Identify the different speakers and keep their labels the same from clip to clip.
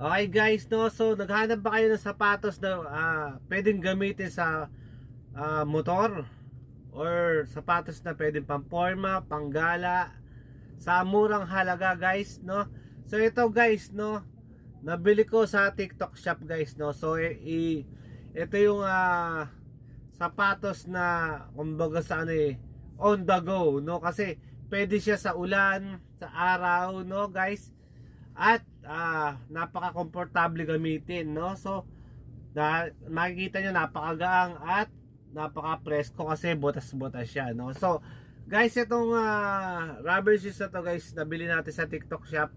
Speaker 1: Okay guys, no, so naghanap ba kayo ng sapatos na ah, pwedeng gamitin sa ah, motor? Or sapatos na pwedeng pamporma, panggala, sa murang halaga guys, no? So ito guys, no, nabili ko sa TikTok shop guys, no? So i, i- ito yung ah, sapatos na kumbaga sa ano eh, on the go, no? Kasi pwede siya sa ulan, sa araw, no guys? At ah, napaka-komportable gamitin, no? So, na, makikita nyo napakagaang at napaka-presko kasi butas-butas siya, no? So, guys, itong ah, rubber shoes na to, guys, nabili natin sa TikTok shop.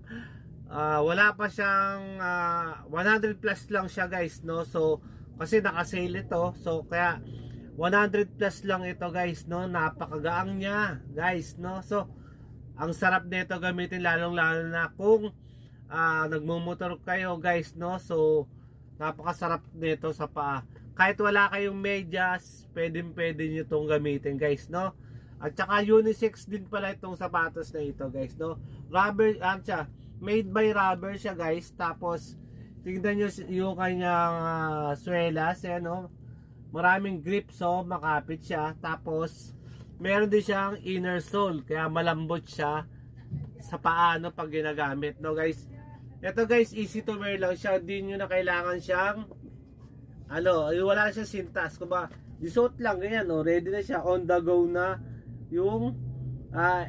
Speaker 1: Ah, wala pa siyang ah, 100 plus lang siya, guys, no? So, kasi naka-sale ito. So, kaya 100 plus lang ito, guys, no? Napakagaang niya, guys, no? So, ang sarap nito gamitin lalong-lalo na kung ah, nagmumotor kayo guys no? So napakasarap nito sa paa. Kahit wala kayong medyas pwedeng pwede nyo itong gamitin guys no? At saka unisex din pala itong sapatos na ito guys no? Rubber ano siya made by rubber siya guys. Tapos tingnan nyo yung kanyang uh, swelas eh, no? Maraming grip so makapit siya. Tapos meron din siyang inner sole kaya malambot siya sa paano pag ginagamit no guys ito guys easy to wear lang siya. Hindi nyo na kailangan siyang ano wala siya sintas. Kuba disuot lang ganyan no ready na siya. On the go na yung ah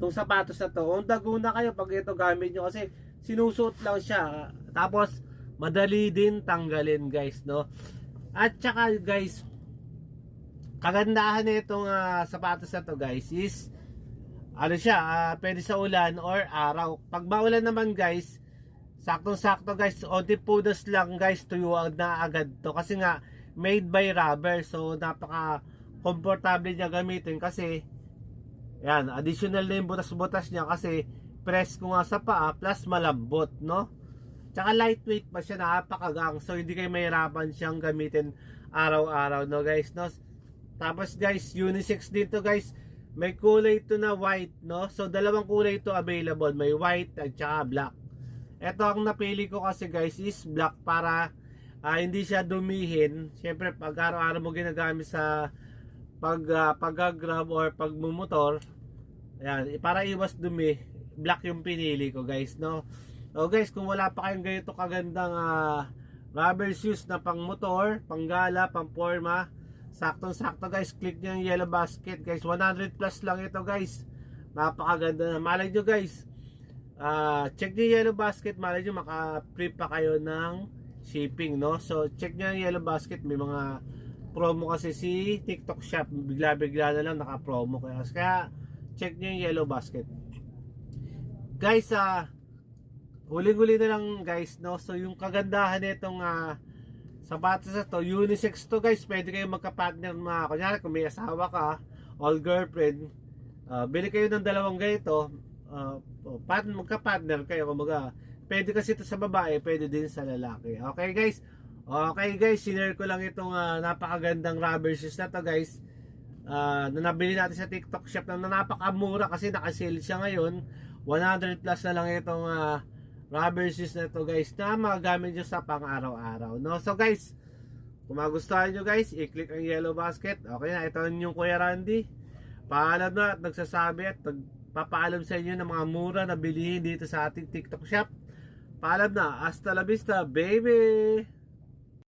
Speaker 1: itong sapatos na to. On the go na kayo pag ito gamit nyo. Kasi sinusuot lang siya. Tapos madali din tanggalin guys no? At saka guys kagandahan nitong ah, sapatos na to guys is ano siya, ah, pwede sa ulan or araw. Pag maulan naman guys, saktong-sakto guys, onti pudas lang guys, tuyuan na agad to. Kasi nga, made by rubber. So, napaka komportable niya gamitin kasi yan, additional na yung butas-butas niya kasi press ko nga sa paa plus malambot, no? Tsaka lightweight pa siya, napakagang. So, hindi kayo mahirapan siyang gamitin araw-araw, no guys, no? Tapos guys, unisex dito guys. May kulay ito na white, no? So, dalawang kulay ito available. May white at saka black. Ito ang napili ko kasi guys is black para ah, hindi siya dumihin. Siyempre, pag araw-araw mo ginagamit sa pag uh, pag-grab or pagmumotor, ayan, para iwas dumi, black yung pinili ko guys, no? So guys, kung wala pa kayong ganito kagandang ah, rubber shoes na pang motor, pang gala, pang forma, saktong-sakto guys, click nyo yung yellow basket guys. 100 plus lang ito guys. Napakaganda na. Malay nyo guys, ah, check yung yellow basket, malay nyo maka-free pa kayo ng shipping, no? So, check nyo yung yellow basket, may mga promo kasi si TikTok shop, bigla-bigla na lang naka-promo kaya. Kaya, check nyo yung yellow basket. Guys, ah, huling-huli na lang guys, no? So, yung kagandahan nitong ah, sapatos na to, unisex to guys, pwede kayo magka-partner mga, kunyari kung may asawa ka, all girlfriend, ah, bili kayo ng dalawang ganito, uh, partner, magka-partner kayo, kumbaga, pwede kasi ito sa babae, pwede din sa lalaki. Okay guys, okay guys, sinare ko lang itong ah, napakagandang rubber shoes na to guys, Ah, na nabili natin sa TikTok shop na napakamura kasi naka-sale siya ngayon, 100 plus na lang itong ah, rubber shoes na to guys na magagamit nyo sa pang araw-araw no? So guys kung magustuhan nyo guys i-click ang yellow basket. Okay na ito yung Kuya Randy. Paalam na at nagsasabi at nagpapaalam sa inyo ng mga mura na bilihin dito sa ating TikTok shop. Paalam na. Hasta la vista baby